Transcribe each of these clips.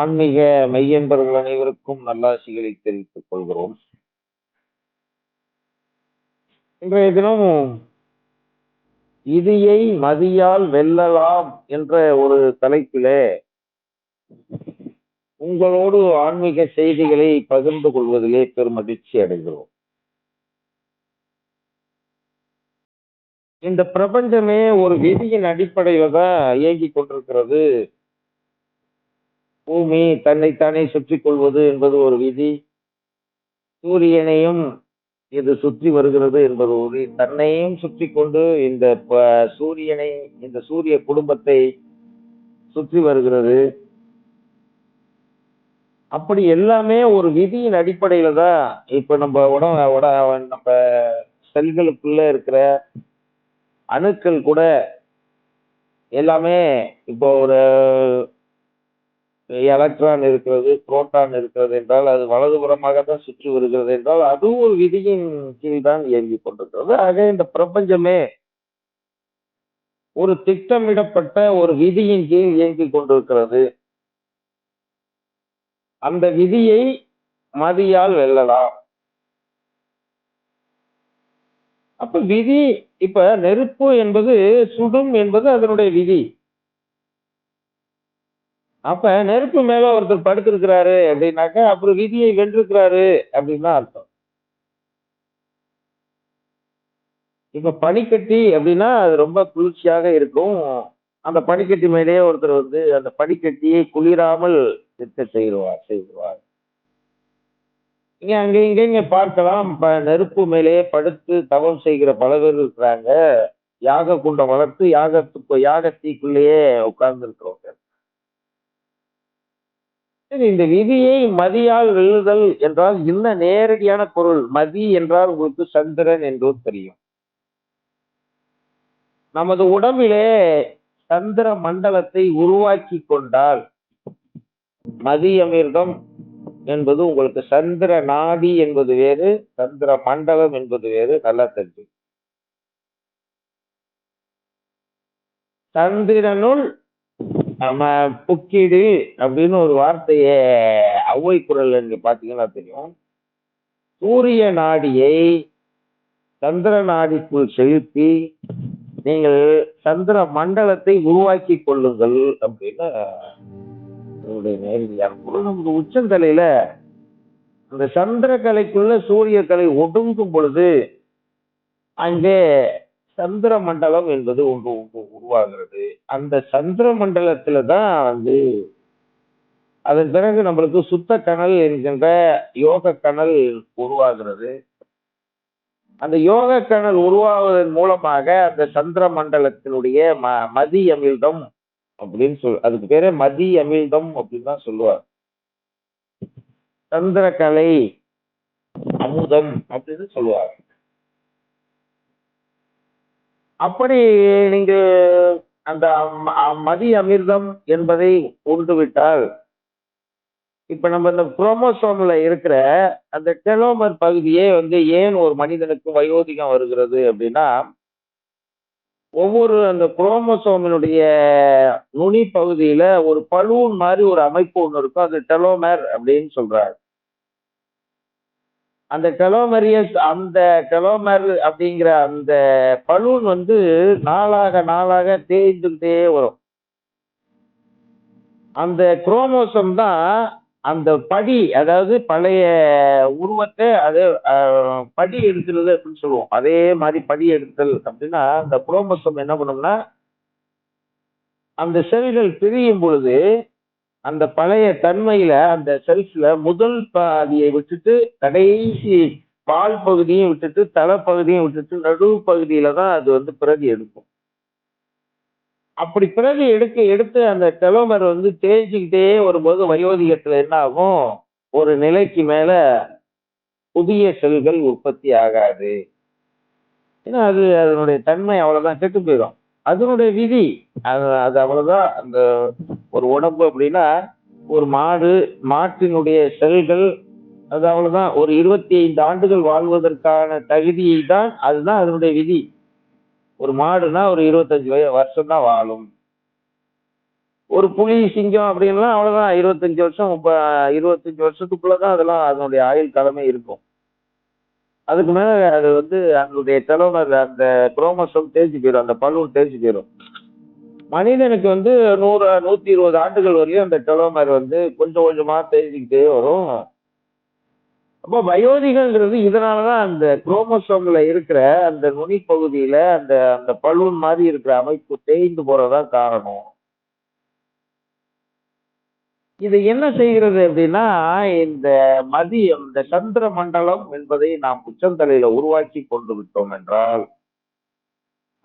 ஆன்மீக மெய்யன்பர்கள் அனைவருக்கும் நல்லாசிகளை தெரிவித்துக் கொள்கிறோம். இன்றைய தினம் "இதியை மதியால் வெல்லலாம்" என்ற ஒரு தலைப்பிலே உங்களோடு ஆன்மீக செய்திகளை பகிர்ந்து கொள்வதிலே பெருமகிழ்ச்சி அடைகிறோம். இந்த பிரபஞ்சமே ஒரு விதியின் அடிப்படையில தான் இயங்கிக் கொண்டிருக்கிறது. பூமி தன்னைத்தானே சுற்றி கொள்வது என்பது ஒரு விதி. சூரியனையும் இது சுற்றி வருகிறது என்பது ஒரு தன்னையும் சுற்றி கொண்டு இந்த சூரியனை இந்த சூரிய குடும்பத்தை சுற்றி வருகிறது. அப்படி எல்லாமே ஒரு விதியின் அடிப்படையில தான் இப்ப நம்ம உட உட நம்ம செல்களுக்குள்ள இருக்கிற அணுக்கள் கூட எல்லாமே இப்போ ஒரு எலக்ட்ரான் இருக்கிறது, புரோட்டான் இருக்கிறது என்றால், அது வலதுபுறமாக தான் சுற்றி வருகிறது என்றால், அதுவும் ஒரு விதியின் கீழ் தான் இயங்கிக் கொண்டிருக்கிறது. ஆக இந்த பிரபஞ்சமே ஒரு திட்டமிடப்பட்ட ஒரு விதியின் கீழ் இயங்கிக் கொண்டிருக்கிறது. அந்த விதியை மதியால் வெல்லலாம். அப்ப விதி இப்ப நெருப்பு என்பது சுடும் என்பது அதனுடைய விதி. அப்ப நெருப்பு மேல ஒருத்தர் படுத்திருக்கிறாரு அப்படின்னாக்கா, அப்புறம் விதியை வென்றிருக்கிறாரு அப்படின்னு அர்த்தம். இப்ப பனிக்கட்டி அப்படின்னா, அது ரொம்ப குளிர்ச்சியாக இருக்கும். அந்த பனிக்கட்டி மேலேயே ஒருத்தர் வந்து அந்த பனிக்கட்டியை குளிராமல் நிற்க செய்வார் செய்வார். நீங்க அங்க இங்க இங்க பார்க்கலாம். நெருப்பு மேலேயே படுத்து தவம் செய்கிற பல பேர் இருக்கிறாங்க. யாக குண்டம் வளர்த்து யாகத்துக்கு யாகத்திக்குள்ளேயே உட்கார்ந்து இருக்கிறவங்க சரி இந்த விதியை மதியால் வெல்லுதல் என்றால் என்ன நேரடியான பொருள்? மதி என்றால் உங்களுக்கு சந்திரன் என்றும் தெரியும். நமது உடம்பிலே சந்திர மண்டலத்தை உருவாக்கி கொண்டால், மதி அமிர்தம் என்பது உங்களுக்கு சந்திர நாடி என்பது வேறு, சந்திர மண்டலம் என்பது வேறு நல்லா தெரிஞ்சு சந்திரனுள் நம்ம புக்கிடு அப்படின்னு ஒரு வார்த்தையை அவ்வை குரல் நீங்க பார்த்தீங்கன்னா தெரியும். சூரிய நாடியை சந்திர நாடிக்குள் செலுத்தி, நீங்கள் சந்திர மண்டலத்தை உருவாக்கி கொள்ளுங்கள் அப்படின்னு என்னுடைய நேரடியான பொருள். நமது உச்சந்தலையில அந்த சந்திர கலைக்குள்ள சூரிய கலை ஒடுங்கும் பொழுது, அங்கே சந்திர மண்டலம் என்பது ஒன்று ஒன்று உருவாகிறது. அந்த சந்திர மண்டலத்துல தான் வந்து அதன் பிறகு நம்மளுக்கு சுத்த கணல் என்கின்ற யோக கணல் உருவாகிறது. அந்த யோக கணல் உருவாவதன் மூலமாக அந்த சந்திர மண்டலத்தினுடைய ம மதி அமிழ்தம் அப்படின்னு சொல் அதுக்கு பேரே மதி அமிழ்தம் அப்படின்னு தான் சொல்லுவார். சந்திரகலை அமுதம் அப்படின்னு சொல்லுவாங்க. அப்படி நீங்க அந்த ம மதி அமிர்தம் என்பதை உண்டுவிட்டால், இப்ப நம்ம இந்த குரோமோசோம்ல இருக்கிற அந்த டெலோமர் பகுதியே வந்து ஏன் ஒரு மனிதனுக்கு வயோதிகம் வருகிறது அப்படின்னா, ஒவ்வொரு அந்த குரோமோசோமினுடைய நுனி பகுதியில ஒரு பலூன் மாதிரி ஒரு அமைப்பு ஒன்று இருக்கும். அது டெலோமர் அப்படின்னு சொல்றாரு அந்த டெலோமரியஸ் அந்த டெலோமர் அப்படிங்கிற அந்த பலூன் வந்து நாளாக நாளாக தேய்ந்துகிட்டே வரும். அந்த குரோமோசோம் தான் அந்த படி அதாவது பழைய உருவத்தை அது படி எடுக்கிறது அப்படின்னு சொல்லுவோம். அதே மாதிரி படி எடுத்தல் அப்படின்னா, அந்த குரோமோசோம் என்ன பண்ணும்னா அந்த செல்கள் பிரியும் பொழுது, அந்த பழைய தன்மையில அந்த செல்ஸ்ல முதல் பாதியை விட்டுட்டு, கடைசி பால் பகுதியும் விட்டுட்டு, தலை பகுதியும் விட்டுட்டு, நடு பகுதியில தான் அது வந்து பிரதி எடுக்கும். அப்படி பிரதி எடுக்க எடுத்து அந்த டெலோமர் வந்து தேய்ச்சிக்கிட்டே வரும்போது வயோதிகத்துல என்ன ஆகும்? ஒரு நிலைக்கு மேல புதிய செல்கள் உற்பத்தி ஆகாது. ஏன்னா அது அதனுடைய தன்மை அவ்வளவுதான் கெட்டு போயிடும் அதனுடைய விதி. அது அது அவ்வளவுதான். அந்த ஒரு உடம்பு அப்படின்னா, ஒரு மாடு, மாட்டினுடைய செல்கள் அது அவ்வளவுதான். ஒரு 25 ஆண்டுகள் வாழ்வதற்கான தகுதியை தான் அதுதான் அதனுடைய விதி. ஒரு மாடுனா ஒரு 25 வய வருஷம் தான் வாழும். ஒரு புலி சிங்கம் அப்படின்லாம் அவ்வளவுதான் இருபத்தஞ்சு வருஷம் முப்ப இருபத்தஞ்சு வருஷத்துக்குள்ளதான் அதெல்லாம் அதனுடைய ஆயுள் காலமே இருக்கும் அதுக்கு மேல அது வந்து அதனுடைய டெலோமர் அந்த குரோமோசோம் தேய்ச்சி போயிடும் அந்த பலூன் தேய்ச்சி போயிடும் மனிதனுக்கு வந்து நூறு நூத்தி இருபது ஆண்டுகள் வரையும் அந்த டெலோமர் வந்து கொஞ்சம் கொஞ்சமா தெரிஞ்சுக்கிட்டே வரும். அப்போ வயோதிகங்கிறது இதனாலதான் அந்த குரோமோசோம்ல இருக்கிற அந்த நுனி பகுதியில அந்த அந்த பலூன் மாதிரி இருக்கிற அமைப்பு தேய்ந்து போறதா காரணம். இது என்ன செய்கிறது அப்படின்னா இந்த மதியம் இந்த சந்திர மண்டலம் என்பதை நாம் உச்சந்தலையில உருவாக்கி கொண்டு விட்டோம் என்றால்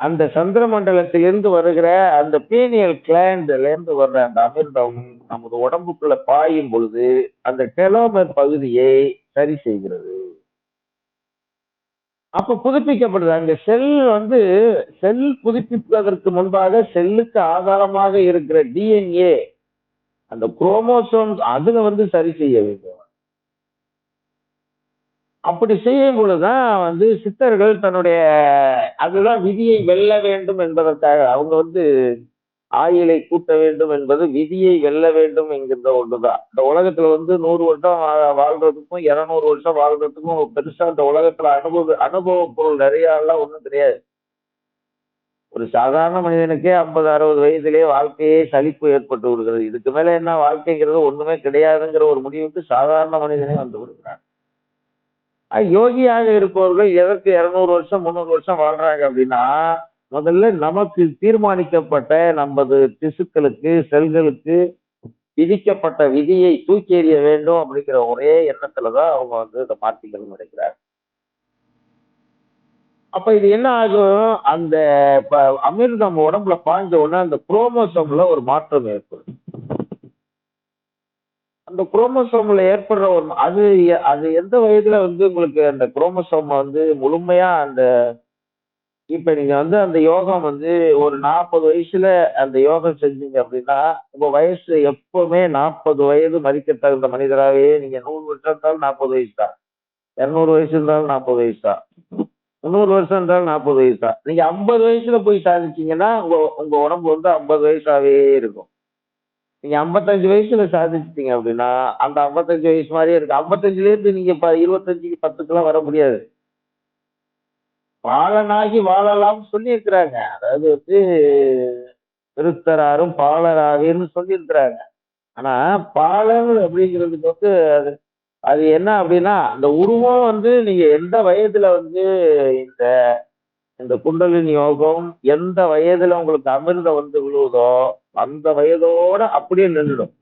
அந்த சந்திர மண்டலத்திலிருந்து வருகிற அந்த பீனியல் கிளாண்ட்லேருந்து வர்ற அந்த அமிர்தம் நமது உடம்புக்குள்ள பாயும் பொழுது அந்த டெலோமர் பகுதியை சரி செய்கிறது. அப்ப புதுப்பிக்கப்படுது. அங்க செல் வந்து செல் புதுப்பிப்பதற்கு முன்பாக செல்லுக்கு ஆதாரமாக இருக்கிற டிஎன்ஏ அந்த குரோமோசோம்ஸ் அதுல வந்து சரி செய்ய வேண்டும். அப்படி செய்யும் பொழுதுதான் வந்து சித்தர்கள் தன்னுடைய அதுதான் விதியை வெல்ல வேண்டும் என்பதற்காக அவங்க வந்து ஆயிலை கூட்ட வேண்டும் என்பது விதியை வெல்ல வேண்டும் என்கின்ற ஒன்றுதான். இந்த உலகத்துல வந்து நூறு வருஷம் வா- வாழ்றதுக்கும் இருநூறு வருஷம் வாழ்றதுக்கும் பெருசா இந்த உலகத்துல அனுபவ அனுபவ பொருள் நிறைய எல்லாம் ஒண்ணும் கிடையாது. ஒரு சாதாரண மனிதனுக்கே ஐம்பது அறுபது வயதிலே வாழ்க்கையே சலிப்பு ஏற்பட்டு விடுகிறது. இதுக்கு மேல என்ன வாழ்க்கைங்கிறது ஒண்ணுமே கிடையாதுங்கிற ஒரு முடிவுக்கு சாதாரண மனிதனே வந்து விடுகிறான். யோகியாக இருப்பவர்கள் எதற்கு இருநூறு வருஷம் முந்நூறு வருஷம் வாழ்றாங்க அப்படின்னா முதல்ல நமக்கு தீர்மானிக்கப்பட்ட நமது திசுக்களுக்கு செல்களுக்கு விதிக்கப்பட்ட விதியை தூக்கி எறிய வேண்டும் அப்படிங்கிற ஒரே எண்ணத்துலதான் அவங்க வந்து இந்த மாற்றிக்கணும் நினைக்கிறாங்க அப்ப இது என்ன ஆகும்? அந்த ப- அமிர்தம் உடம்புல பாய்ஞ்ச உடனே அந்த குரோமோசோம்ல ஒரு மாற்றம் ஏற்படும். இந்த குரோமோசோம்ல ஏற்படுற ஒரு அது எ- அது எந்த வயதுல வந்து உங்களுக்கு அந்த குரோமோசோம் வந்து முழுமையா அந்த இப்ப நீங்க வந்து அந்த யோகம் வந்து ஒரு நாற்பது வயசுல அந்த யோகம் செஞ்சீங்க அப்படின்னா உங்க வயசு எப்பவுமே நாற்பது வயது மதிக்க தகுந்த மனிதராகவே நீங்க நூறு வருஷம் இருந்தாலும் நாற்பது வயசு தான். இரநூறு வயசு இருந்தாலும் நாற்பது வயசு தான். முந்நூறு வருஷம் இருந்தாலும் நாற்பது வயசு தான். நீங்க ஐம்பது வயசுல போய் சாதிச்சீங்கன்னா உங்க உங்க உடம்பு வந்து ஐம்பது வயசாவே இருக்கும். நீங்க ஐம்பத்தஞ்சு வயசுல சாதிச்சிட்டீங்க அப்படின்னா அந்த ஐம்பத்தஞ்சு வயசு மாதிரியே இருக்கு. ஐம்பத்தஞ்சுல இருந்து நீங்க இப்ப இருபத்தஞ்சுக்கு பத்துக்கெல்லாம் வர முடியாது. பாலனாகி வாழலாம் சொல்லி இருக்கிறாங்க அதாவது வந்து திருத்தராரும் பாலராகன்னு சொல்லி இருக்கிறாங்க ஆனா பாலன் அப்படிங்கிறதுக்கு வந்து அது அது என்ன அப்படின்னா அந்த உருவம் வந்து நீங்க எந்த வயதுல வந்து இந்த இந்த குண்டலின் யோகம் எந்த வயதுல உங்களுக்கு அமிர்தம் வந்து விழுவுதோ அந்த வயதோட அப்படியே நின்றுடும்.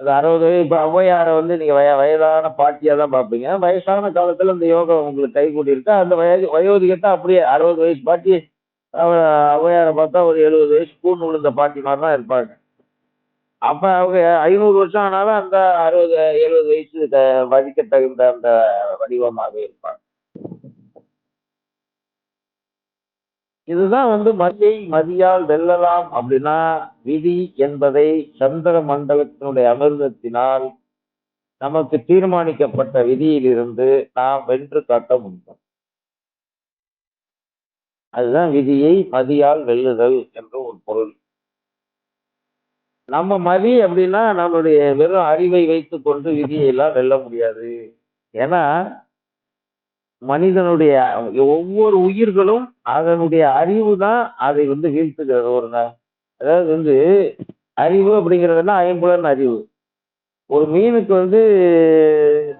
அந்த அறுபது வயது இப்போ ஔவையாரை வந்து நீங்க வய வயதான பாட்டியாக தான் பார்ப்பீங்க. வயசான காலத்துல அந்த யோகம் உங்களுக்கு கை கூட்டியிருக்கா அந்த வயது வயோதிகத்தை அப்படியே அறுபது வயசு பாட்டி ஔவையாரை பார்த்தா ஒரு எழுபது வயசு கூண்டு விழுந்த பாட்டி மாதிரி தான் இருப்பாங்க. அப்போ அவங்க ஐநூறு வருஷம் ஆனாலும் அந்த அறுபது எழுபது வயசு த- தகுந்த அந்த வடிவமாகவே இருப்பாங்க. இதுதான் வந்து மதியை மதியால் வெல்லலாம் அப்படின்னா விதி என்பதை சந்திர மண்டலத்தினுடைய அமிர்தத்தினால் நமக்கு தீர்மானிக்கப்பட்ட விதியிலிருந்து நாம் வென்று காட்ட முடியும். அதுதான் விதியை மதியால் வெல்லுதல் என்ற ஒரு பொருள். நம்ம மதி அப்படின்னா நம்மளுடைய வெறும் அறிவை வைத்துக்கொண்டு விதியை எல்லாம் வெல்ல முடியாது. ஏன்னா மனிதனுடைய ஒவ்வொரு உயிர்களும் அதனுடைய அறிவு தான் அதை வந்து வீழ்த்துகிறது. ஒரு ந- அதாவது வந்து அறிவு அப்படிங்கிறதுனா ஐம்புலன் அறிவு. ஒரு மீனுக்கு வந்து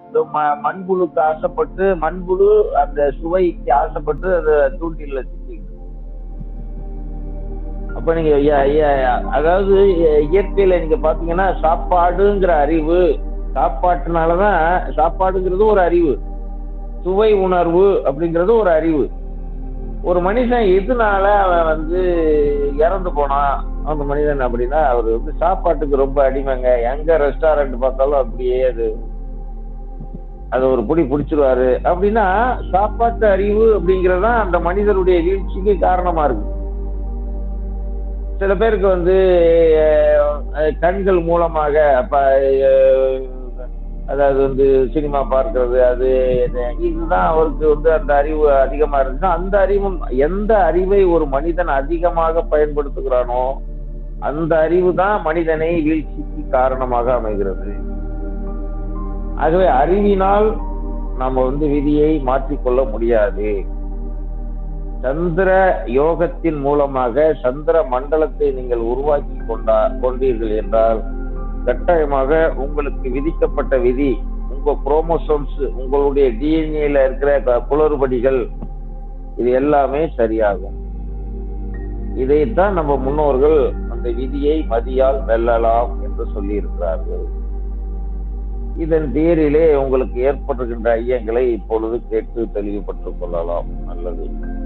இந்த ம- மண்புழுக்கு ஆசைப்பட்டு மண்புழு அந்த சுவைக்கு ஆசைப்பட்டு அந்த தூண்டில அப்ப நீங்க ஐயா- ஐயா, அதாவது இயற்கையில நீங்க பாத்தீங்கன்னா சாப்பாடுங்கிற அறிவு சாப்பாட்டுனாலதான் சாப்பாடுங்கிறது ஒரு அறிவு. சுவை உணர்வு அப்படிங்கிறது ஒரு அறிவு. ஒரு மனுஷன் எதுனால அவன் வந்து இறந்து போனான்? அந்த மனிதன் அப்படின்னா அவர் வந்து சாப்பாட்டுக்கு ரொம்ப அடிமைங்க. எங்க ரெஸ்டாரண்ட் பார்த்தாலும் அப்படியே அது அது ஒரு பிடி பிடிச்சிருவாரு. அப்படின்னா சாப்பாட்டு அறிவு அப்படிங்கிறது தான் அந்த மனிதருடைய வீழ்ச்சிக்கு காரணமா இருக்கு. சில பேருக்கு வந்து கண்கள் மூலமாக அப்ப அதாவது வந்து சினிமா பார்க்கறது அது இதுதான் அவருக்கு வந்து அந்த அறிவு அதிகமா இருந்துச்சுன்னா அந்த அறிவும் எந்த அறிவை ஒரு மனிதன் அதிகமாக பயன்படுத்துகிறானோ அந்த அறிவு தான் மனிதனை வீழ்ச்சிக்கு காரணமாக அமைகிறது. ஆகவே அறிவினால் நம்ம வந்து விதியை மாற்றிக்கொள்ள முடியாது. சந்திர யோகத்தின் மூலமாக சந்திர மண்டலத்தை நீங்கள் உருவாக்கி கொண்டா கொண்டீர்கள் என்றால் கட்டாயமாக உங்களுக்கு விதிக்கப்பட்ட விதி உங்க குரோமோசோம்ஸ் உங்களுடைய டிஎன்ஏல இருக்கிற க- குளறுபடிகள் இது எல்லாமே சரியாகும். இதைத்தான் நம்ம முன்னோர்கள் அந்த விதியை மதியால் வெல்லலாம் என்று சொல்லி இருக்கிறார்கள் இதன் பேரிலே உங்களுக்கு ஏற்படுகின்ற ஐயங்களை இப்பொழுது கேட்டு தெளிவுபட்டுக் கொள்ளலாம். நல்லது.